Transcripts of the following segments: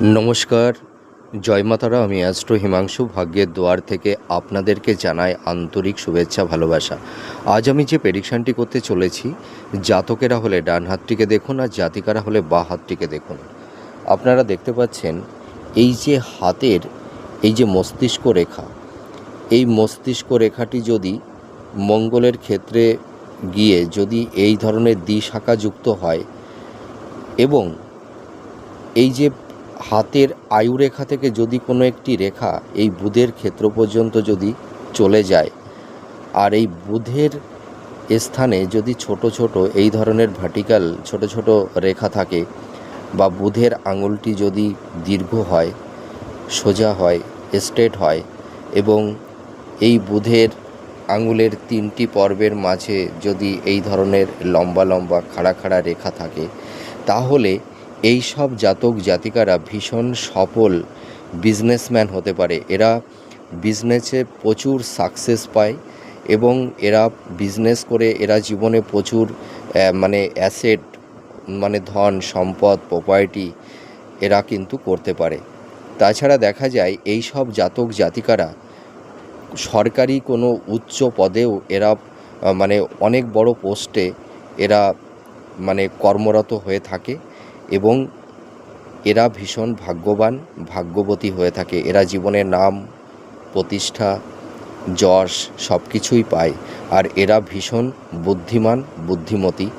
নমস্কার। জয় মাতারা, আমি অ্যাস্ট্রো হিমাংশু। ভাগ্যের দুয়ার থেকে আপনাদেরকে জানাই আন্তরিক শুভেচ্ছা, ভালোবাসা। আজ আমি যে প্রেডিকশানটি করতে চলেছি, জাতকেরা হলে ডান হাতটিকে দেখুন আর জাতিকারা হলে বা হাতটিকে দেখুন। আপনারা দেখতে পাচ্ছেন, এই যে হাতের এই যে মস্তিষ্ক রেখা, এই মস্তিষ্ক রেখাটি যদি মঙ্গলের ক্ষেত্রে গিয়ে যদি এই ধরনের দ্বিশাখাযুক্ত হয় এবং এই যে হাতের আয়ুরেখা থেকে যদি কোনো একটি রেখা এই বুধের ক্ষেত্র পর্যন্ত যদি চলে যায়, আর এই বুধের স্থানে যদি ছোট ছোট এই ধরনের ভার্টিক্যাল ছোট ছোট রেখা থাকে বা বুধের আঙুলটি যদি দীর্ঘ হয়, সোজা হয় স্ট্রেট হয় এবং এই বুধের আঙুলের তিনটি পর্বের মাঝে যদি এই ধরনের লম্বা লম্বা খাড়া খাড়া রেখা থাকে, তাহলে এই সব জাতক জাতিকারা ভীষণ সফল বিজনেসম্যান হতে পারে। এরা বিজনেসে প্রচুর সাকসেস পায় এবং এরা বিজনেস করে এরা জীবনে প্রচুর মানে অ্যাসেট মানে ধন, সম্পদ প্রপার্টি এরা কিন্তু করতে পারে। তাছাড়া দেখা যায় এই সব জাতক জাতিকারা সরকারি কোনো উচ্চ পদেও এরা মানে অনেক বড় পোস্টে এরা মানে কর্মরত হয়ে থাকে। এবং এরা ভীষণ ভাগ্যবান, ভাগ্যবতী হয়ে থাকে। এরা জীবনের নাম, প্রতিষ্ঠা, যশ সব কিছুই পায়। আর এরা ভীষণ বুদ্ধিমান, বুদ্ধিমতী।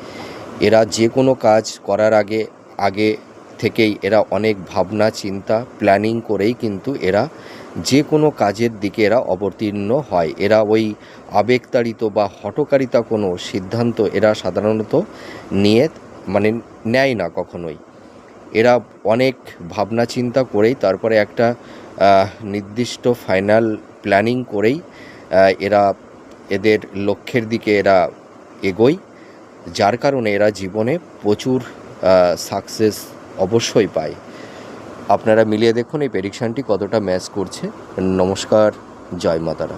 এরা যে কোনো কাজ করার আগে আগে থেকেই এরা অনেক ভাবনা, চিন্তা প্ল্যানিং করেই কিন্তু এরা যে কোনো কাজের দিকে এরা অবতীর্ণ হয়। এরা ওই আবেগতাড়িত বা হটকারিতা কোনো সিদ্ধান্ত এরা সাধারণত নিয়ে মানে নেয় না কখনোই। এরা অনেক ভাবনা চিন্তা করেই, তারপরে একটা নির্দিষ্ট ফাইনাল প্ল্যানিং করেই এরা এদের লক্ষ্যের দিকে এরা এগোয়, যার কারণে এরা জীবনে প্রচুর সাকসেস অবশ্যই পায়। আপনারা মিলিয়ে দেখুন, এই প্রেডিকশানটি কতটা ম্যাচ করছে। নমস্কার, জয় মাতারা।